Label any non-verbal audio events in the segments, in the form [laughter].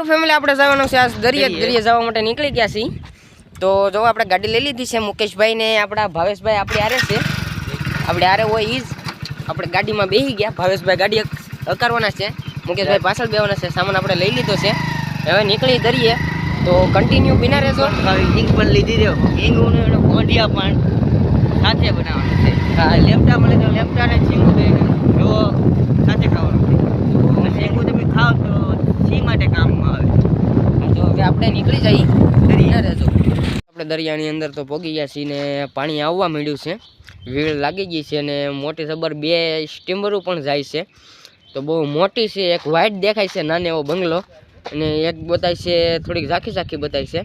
તો ફેમિલી આપણે જવાનું છે આ દરિયા દરિયા. જવા માટે નીકળી ગયા છીએ. તો જો આપણે ગાડી લઈ લીધી છે મુકેશભાઈ ને આપણા ભાવેશભાઈ આપણે આરે છે. આપણે આરે હોય ઈ જ. આપણે ગાડીમાં બેસી ગયા. ભાવેશભાઈ ગાડી હક- હકારવાના છે. મુકેશભાઈ પાછળ બેવાના છે. સામાન આપણે લઈ લીધો છે. હવે નીકળી દરિયે. તો કન્ટિન્યુ બિના રહેશો ઇંગ પણ લીધી રહ્યો. હિંગ અને પણ સાથે બનાવવાનું છે. હા લેપટા મળે તો લેપટાને શીંગું તો જો સાથે ખાવાનું. છે અને તમે ખાવ તો સી માટે કામમાં આવે. તો હવે આપણે નીકળી જઈએ. રહેજો. આપણે દરિયાની અંદર તો પોગી ગયા છીએ ને પાણી આવવા માંડ્યું છે. વીળ લાગી ગઈ છે અને મોટી સબર બે સ્ટીમરો પણ જાય છે. તો બહુ મોટી છે એક વ્હાઇટ દેખાય છે નાનો એવો બંગલો. અને એક બતાય છે થોડીક ઝાંખી ઝાંખી બતાય છે.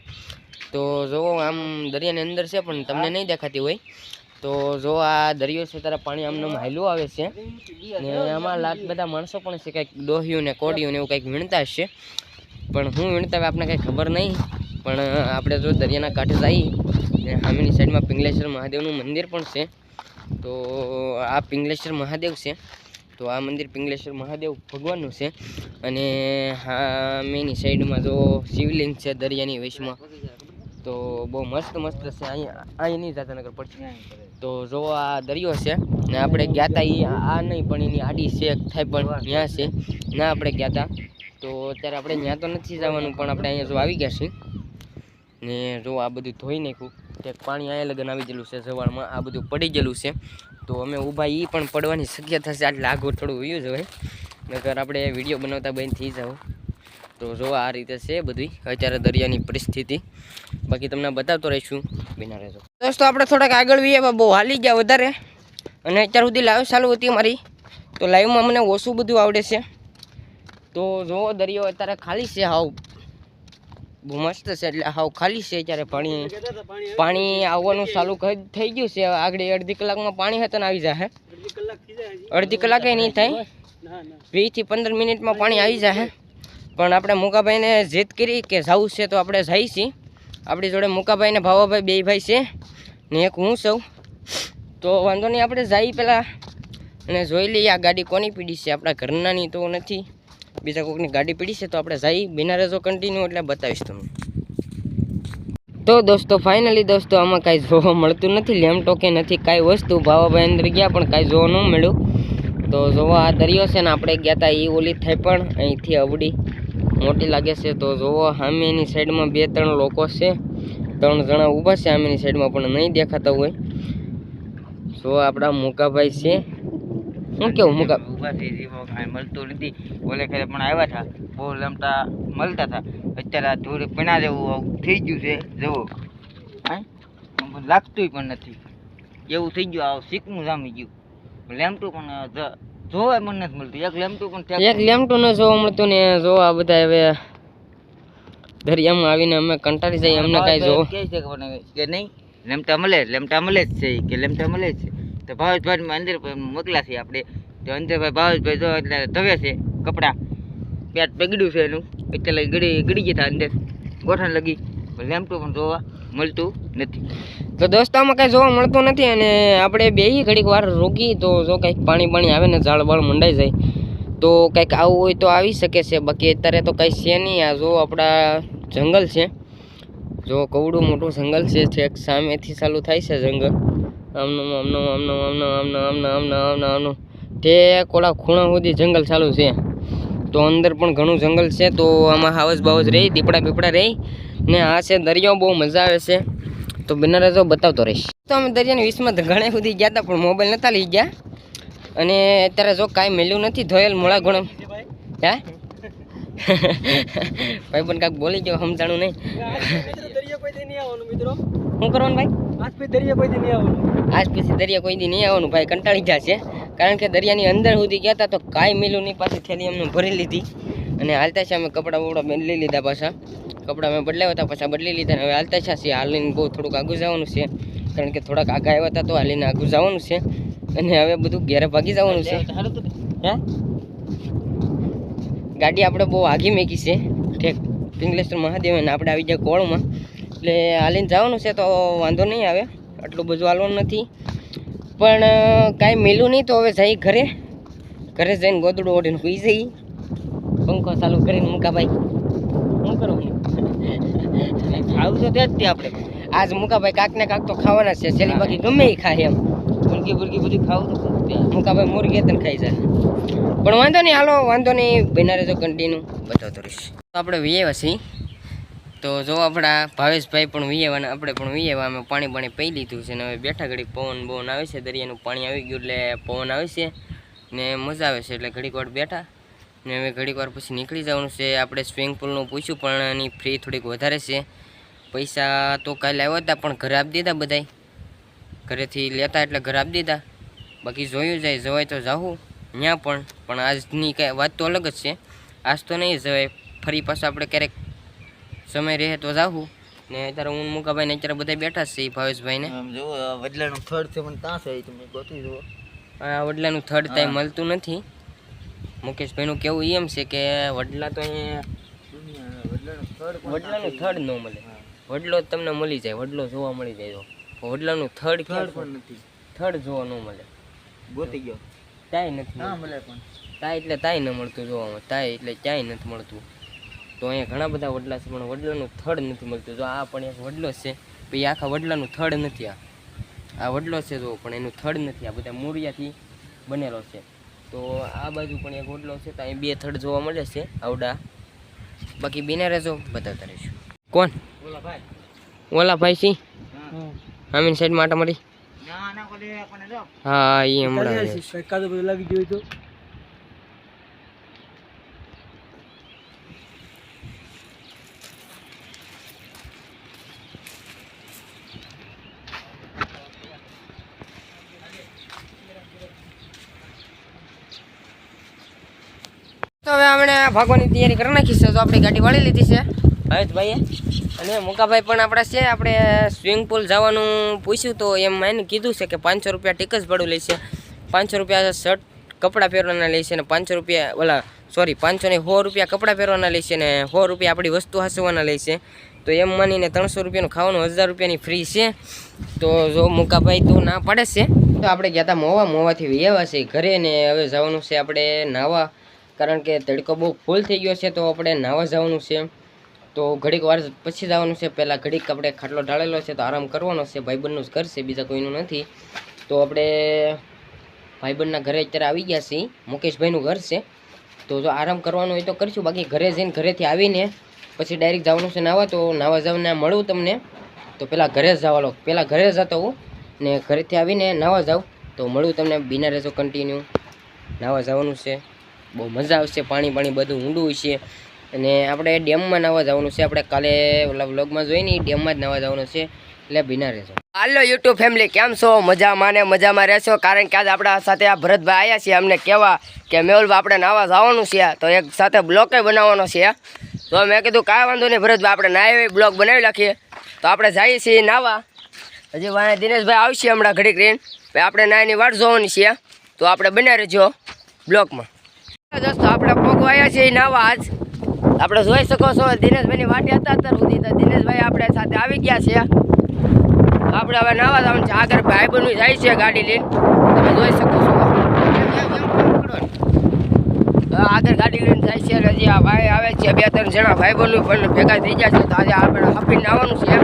તો જોવો આમ દરિયાની અંદર છે પણ તમને નહીં દેખાતી હોય. તો જો આ દરિયો છે ત્યારે પાણી આમને હાલ્યું આવે છે. ને આમાં લાટ બધા માણસો પણ છે, કંઈક દોહ્યું ને કોડિયું ને એવું કંઈક વીણતા હશે. પણ હું વીણતા હોય આપણને કંઈ ખબર નહીં. પણ આપણે જો દરિયાના કાંઠે જઈએ ને સામેની સાઈડમાં પિંગલેશ્વર મહાદેવનું મંદિર પણ છે. તો આ પિંગલેશ્વર મહાદેવ છે. તો આ મંદિર પિંગલેશ્વર મહાદેવ ભગવાનનું છે. અને સામેની સાઈડમાં જો શિવલિંગ છે, દરિયાની વૈશમાં. તો બહુ મસ્ત મસ્ત છે. અહીંયા અહીંની નહીં જતા નગર પડશે તો જો આ દરિયો છે ને આપણે ગયા હતા એ આ નહીં પણ એની આડી છે થાય પણ ત્યાં છે. ના આપણે ગયા હતા તો અત્યારે આપણે ત્યાં તો નથી જવાનું પણ આપણે અહીંયા જો આવી ગયા છીએ. ને જો આ બધું ધોઈ નાખ્યું. તે પાણી અહીંયા લગન આવી ગયેલું છે સવારમાં આ બધું પડી ગયેલું છે. તો અમે ઊભા એ પણ પડવાની શક્યતા છે. આટલે આગળ થોડું વયું જ હોય. નકર આપણે વીડિયો બનાવતા બંધ થઈ જાવ તો જો આ રીતે છે બધી. અત્યારે દરિયાની પરિસ્થિતિ. બાકી તમને બતાવતો રહીશું. બિના રહેજો દોસ્તો આપણે થોડાક આગળ વીએ બહુ હાલી ગયા વધારે. અને અત્યાર સુધી લાઈવ ચાલુ હતી મારી તો લાઈવમાં મને ઓછું બધું આવડે છે. તો જો દરિયો અત્યારે ખાલી છે હાવ. બહુ મસ્ત છે એટલે હાવ ખાલી છે અત્યારે પાણી. પાણી આવવાનું ચાલુ થઈ ગયું છે. આગળ અડધી કલાકમાં પાણી હતું આવી જાય અડધી કલાકે નહીં થાય? વીસથી પંદર મિનિટમાં પાણી આવી જાય પણ આપણે મુકાભાઈને જીદ કરી કે જવું છે તો આપણે જઈ છીએ. આપણી જોડે મુકાભાઈ ને ભાવાભાઈ બે ભાઈ છે ને એક હું સૌ તો વાંધો નહીં, આપણે જઈએ પહેલાં અને જોઈ લઈએ આ ગાડી કોની પીડી છે. આપણા ઘરનાની તો નથી. બીજા કોઈકની ગાડી પીડી છે તો આપણે જઈએ બિના રહેજો કન્ટિન્યુ એટલે બતાવીશ તમને. તો દોસ્તો ફાઇનલી દોસ્તો, આમાં કાંઈ જોવા મળતું નથી. લેમ ટોકે નથી કાંઈ વસ્તુ. ભાવાભાઈ અંદર ગયા પણ કાંઈ જોવા ન મળ્યું. તો જોવા આ દરિયો છે ને, આપણે ગયા હતા એ ઓલી થઈ પણ અહીંથી અવડી. મોટી લાગે છે, તો જોવો સામેની સાઈડમાં બે ત્રણ લોકો છે. ત્રણ જણા ઊભા છે સામેની સાઈડમાં પણ નહીં દેખાતા હોય. જો આપણા મુકાભાઈ છે. શું કેવું, મુકા ઊભા થઈ જીવો કાંઈ મળતું નથી. ઓલે ખેરે પણ આવ્યા હતા. બહુ લમતા મળતા હતા. અત્યારે આ ધૂળ પીણા જેવું થઈ ગયું છે, જુઓ. આમ લાગતું પણ નથી. એવું થઈ ગયું, આવું શીખવું જામી ગયું. લેમટું પણ જોવા મને નથી મળતું. એક લેમટું પણ એક લેમટું ન જોવા મળતું ને જો આ બધા હવે દરિયામાં આવીને અમે કંટાળી જઈએ અમને કાંઈ જોવો. કહે છે કે કે નહીં લેમટા મળે લેમટા મળે જ છે કે લેમટા મળે જ છે. તો ભાવેશભાઈ અંદર મોકલા છે આપણે. તો અંદરભાઈ ભાવેશભાઈ જો એટલે ધવે છે કપડાં. પેટ પગડ્યું છે એનું. એટલે ગળી ગળી ગયા અંદર. ગોઠણ લગી. લેમટું પણ જોવા. મળતું નથી. તો દોસ્તામાં કાંઈ જોવા મળતું નથી અને આપણે બે ઘડીક વાર રોકી તો જો કંઈક પાણી પાણી આવે ને ઝાડ બાળ મંડાઈ જાય, તો કંઈક આવું હોય તો આવી શકે છે. બાકી અત્યારે તો કંઈ છે નહીં. આ જો આપણા જંગલ છે. જો કવડું મોટું જંગલ છે છેક સામેથી ચાલુ થાય છે જંગલ. આમનું આમનું આમનું આમનું આમનું આમનું આમનું આમનું આમનું. તે કોળા ખૂણા સુધી જંગલ ચાલુ છે. તો અંદર પણ ઘણું જંગલ છે તો આમાં હાવસ બાવસ રહી દીપડા બીપડા રહી ને આ છે દરિયો બહુ મજા આવે છે. તો બિના તો બતાવતો રહીશ. તો અમે દરિયાની વીસમાં ઘણા સુધી ગયા હતા પણ મોબાઈલ નતા લઈ ગયા. અને અત્યારે જો કાંઈ મેલ્યું નથી ધોયેલ મોળા ગુણ હે? [laughs] ભાઈ પણ કાંઈક બોલી ગયો સમજાણું નહીં. શું કરવાનું ભાઈ? આજ પછી દરિયા કોઈ દી નહીં આવવાનું. ભાઈ કંટાળી જશે કારણ કે દરિયાની અંદર સુધી ગયા હતા તો કાંઈ મિલું નહીં. પાછી થેલી અમને ભરી લીધી અને હાલતા છે અમે કપડાં બપડા બદલી લીધા પાછા. કપડાં અમે બદલાવ્યા હતા, પાછા બદલી લીધા હવે હાલતા છે છીએ. હાલીને બહુ થોડુંક આગું જવાનું છે. કારણ કે થોડાક આગા આવ્યા હતા તો હાલીને આગું જવાનું છે. અને હવે બધું ઘેરે ભાગી જવાનું છે. હે? ગાડી આપણે બહુ આગી મેકી છે. ઠેક, પિંગલેશ્વર મહાદેવ અને આપણે આવી જાય કોળમાં એટલે હાલીને જવાનું છે તો વાંધો નહીં આવે. આટલું બધું હાલવાનું નથી. પણ કાંઈ મેલું નહીં તો હવે જઈ ઘરે. ઘરે જઈને ગોદડું ઓઢીને સુઈ જઈ. પંખો ચાલુ કરીને મુકાભાઈ શું કરવું ખાવું તો તે જ આપણે. આજ મુકાભાઈ કાંક ને કાંક તો ખાવાના જ છે. છેલ્લી બાકી ગમે એ ખાય એમ. મુરગી બુરગી બધું ખાવું તો મુકાભાઈ મુરગી તને ખાઈ જાય. પણ વાંધો નહીં હાલો વાંધો નહીં. બના તો કન્ટિન્યુ બતાવતો રહીશ. આપણે વીએ છીએ. તો જો આપણા ભાવેશભાઈ પણ વીએવાના આપણે પણ વીએવા અમે પાણી પાણી પી લીધું છે ને હવે બેઠા ઘડીક પવન બવન આવે છે, દરિયાનું પાણી આવી ગયું એટલે પવન આવે છે ને મજા આવે છે એટલે ઘડીક બેઠા ને હવે ઘડીક પછી નીકળી જવાનું છે. આપણે સ્વિમિંગ પુલનું પૂછ્યું પણ એની ફ્રી થોડીક વધારે છે. પૈસા તો કાલે આવ્યા હતા પણ ઘરે આપી દીધા બધાય. ઘરેથી લેતા એટલે ઘરે આપી દીધા. બાકી જોયું જાય, જવાય તો જાવું ત્યાં પણ પણ આજની કાંઈ વાત તો અલગ જ છે. આજ તો નહીં જવાય. ફરી પાછા આપણે ક્યારેક સમય રહે તો જાવું ને અત્યારે હું મુકાભાઈ ને અત્યારે બધા બેઠા છે ભાવેશભાઈને. જુઓ વડલાનું થડ છે મને ત્યાં છે તમે ગોતી જુઓ. આ વડલાનું થર્ડ ટાઈમ મળતું નથી. મુકેશભાઈનું કેવું એમ છે કે વડલા તો અહીંયા વડલાનું પણ ત્યાં થર્ડ ન મળે. વડલો જ તમને મળી જાય વડલો જોવા મળી જાય તો વડલાનું થર્ડ થડ ક્યાં પણ નથી. થર્ડ જોવા ન મળે. ગોતી ગયો. તાય નથી ના મળે પણ. તાય એટલે તાય ન મળતું જોવા તાય એટલે ક્યાંય નથી મળતું. તો અહીંયા ઘણા બધા વડલા છે પણ વડલાનું થડ નથી મળતું. જો આ પણ એક વડલો છે પછી આખા વડલાનું થડ નથી આ. આ વડલો છે જો પણ એનું થડ નથી. આ બધા મૂળિયાથી બનેલો છે. તો આ બાજુ પણ એક વડલો છે તો અહીં બે થડ જોવા મળે છે આવડા. બાકી બીને રહેજો બતાવતા રહીશું. કોણ? ઓલા ભાઈ સિંહ. આમીન સાઈડ માટે મળી હા એ હમણાં લાગી ગયું તો. તો હવે આપણે ભાગવાની તૈયારી કરી નાખી છે તો આપણી ગાડી વાળી લીધી છે. હરેશભાઈએ અને મુકાભાઈ પણ આપણા છે. આપણે સ્વિમિંગ પુલ જવાનું પૂછ્યું તો એમ એને કીધું છે કે પાંચસો રૂપિયા ટિકટ ભાડું લે છે પાંચસો રૂપિયા શર્ટ કપડાં પહેરવાના લે છે ને પાંચસો રૂપિયા ઓલા સોરી પાંચસો ને સો રૂપિયા કપડાં પહેરવાના લે છે ને સો રૂપિયા આપણી વસ્તુ હસવાના લે છે તો એમ માનીને ત્રણસો રૂપિયાનું ખાવાનું હજાર રૂપિયાની ફ્રી છે. તો જો મુકાભાઈ તો ના પાડે છે તો આપણે ગયા હતા મોવા. મોવાથી વ્યાવા છે ઘરે ને હવે જવાનું છે આપણે નાવા. કારણ કે તડકો બહુ ફૂલ થઈ ગયો છે, તો આપણે નાવા જવાનું છે. તો ઘડીક વાર પછી જવાનું છે. પહેલાં ઘડીક આપણે ખાટલો ઢાળેલો છે, તો આરામ કરવાનો છે. ભાઈબંધનું જ ઘર છે, બીજા કોઈનું નથી. તો આપણે ભાઈબંધના ઘરે અત્યારે આવી ગયા છીએ. મુકેશભાઈનું ઘર છે. તો જો આરામ કરવાનો હોય તો કરીશું. બાકી ઘરે જઈને ઘરેથી આવીને પછી ડાયરેક્ટ જવાનું છે નાવા. તો નાવા જવાને મળું તમને. તો પહેલાં ઘરે જ જવા લો પહેલાં ઘરે જતો હું ને ઘરેથી આવીને નાવા જાઉં. તો મળું તમને. બિના રહેજો કન્ટિન્યુ નાવા જવાનું છે. બહુ મજા આવશે, પાણી પાણી બધું ઊંડું છે. અને આપણે ડેમમાં નવા જવાનું છે, આપણે કાલે ઓલા વ્લોગમાં જોઈને ઈ ડેમમાં જ નવા જવાનું છે. એટલે ભીના રહેશો હાલો યુટ્યુબ ફેમિલી, કેમ છો? મજામાં ને મજામાં રહેશો? કારણ કે આજે આપણા સાથે આ ભરતભાઈ આવ્યા છીએ અમને કહેવા કે મેહુલભાઈ આપણે નાવા જવાનું છે, તો એક સાથે બ્લોકે બનાવવાનો છે. તો મેં કીધું કાંઈ વાંધો નહીં, ભરતભાઈ આપણે નાય બ્લોગ બનાવી નાખીએ. તો આપણે જઈએ છીએ નાવા. હજી વાણે દિનેશભાઈ આવશે હમણાં ઘડીક રહીને. આપણે નાયની વાટ જોવાની છે, તો આપણે બનાવી રહેજો બ્લોકમાં દોસ્તો, આપણે પોગો આવ્યા છીએ નવા આજ આપણે જોઈ શકો છો, દિનેશભાઈની વાટે હતા અત્યાર સુધી, તો દિનેશભાઈ આપણે સાથે આવી ગયા છે. આપણે હવે નાવા જવાનું છે, આગળ ભાઈ બનવું જાય છે ગાડી લઈને. તમે જોઈ શકો છો. આગળ ગાડી લઈને જાય છે હજી આ ભાઈ આવે છે, બે ત્રણ જણા ભાઈ બનવું પણ ભેગા થઈ ગયા છે, તો આજે આપણે હાફીને આવવાનું છે.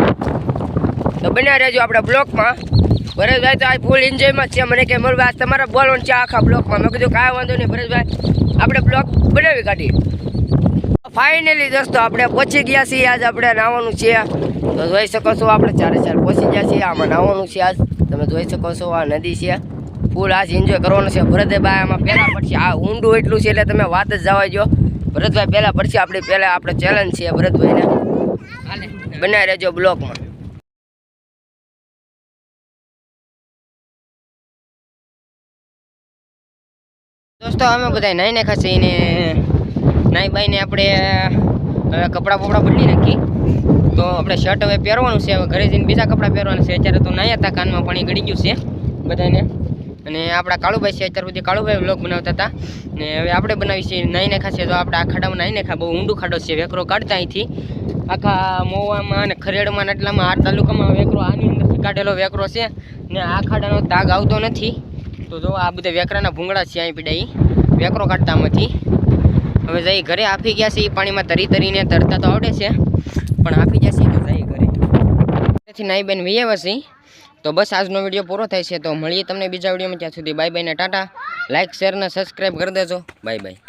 તો બન્યા રહેજો આપણે બ્લોકમાં. ભરતભાઈ તો આજ ફૂલ એન્જોયમાં છે. મને કે, મોરભાઈ તમારે બોલવાનું છે આખા બ્લોકમાં મેં. કીધું, કાંઈ વાંધો નહીં ભરતભાઈ, આપણે બ્લોક બનાવી કાઢી ફાઇનલી દોસ્તો, આપણે પહોંચી ગયા છીએ આજ, આપણે નાવાનું છે. તો જોઈ શકો છો, આપણે ચારે ચાર પહોંચી ગયા છીએ. આમાં નાવાનું છે આજ. તમે જોઈ શકો છો, આ નદી છે. ફૂલ આજ એન્જોય કરવાનું છે. ભરતભાઈ આમાં પહેલાં પડશે. આ ઊંડું એટલું છે એટલે તમે વાત જ જવા જો ભરતભાઈ પહેલાં પડશે. આપણી પહેલાં આપણે ચેલેન્જ છે ભરતભાઈને. બનાવી રહેજો બ્લોકમાં દોસ્તો, અમે બધા નાઈ નાખા છીએ ને નાઈ બાઈને આપણે કપડાં બપડા બદલી નાખી. તો આપણે શર્ટ હવે પહેરવાનું છે. હવે ઘરે જઈને બીજા કપડાં પહેરવાના છે. અત્યારે તો નાયા હતા કાનમાં, પાણી ગળી ગયું છે બધાને અને આપણા કાળુભાઈ છે. અત્યાર સુધી કાળુભાઈ વ્લોગ બનાવતા હતા ને હવે આપણે બનાવી છીએ નાઈ નાખા છે. તો આપણે આ ખાડામાં નાઈ નાખા બહુ ઊંડું ખાડો છે. વેકરો કાઢતા અહીંથી. આખા મોવામાં અને ખરેડમાં એટલામાં આ તાલુકામાં વેકરો આની અંદરથી કાઢેલો વેકરો છે. ને આ ખાડાનો દાગ આવતો નથી. તો જો આ બધા વેકરાના ભૂંગળા છે અહીં પીડાઈ વેકરો કાઢતા નથી હવે જઈ ઘરે આપી ગયા છે એ પાણીમાં તરી તરીને તરતા તો આવડે છે, પણ આપી ગયા છે તો જઈ ઘરે. તેથી નાઈ બેન વીએ છે. તો બસ આજનો વીડિયો પૂરો થાય છે, તો મળીએ તમને બીજા વિડીયોમાં. ત્યાં સુધી bye bye tata. Like share ને સબસ્ક્રાઈબ કરી દેજો. Bye bye.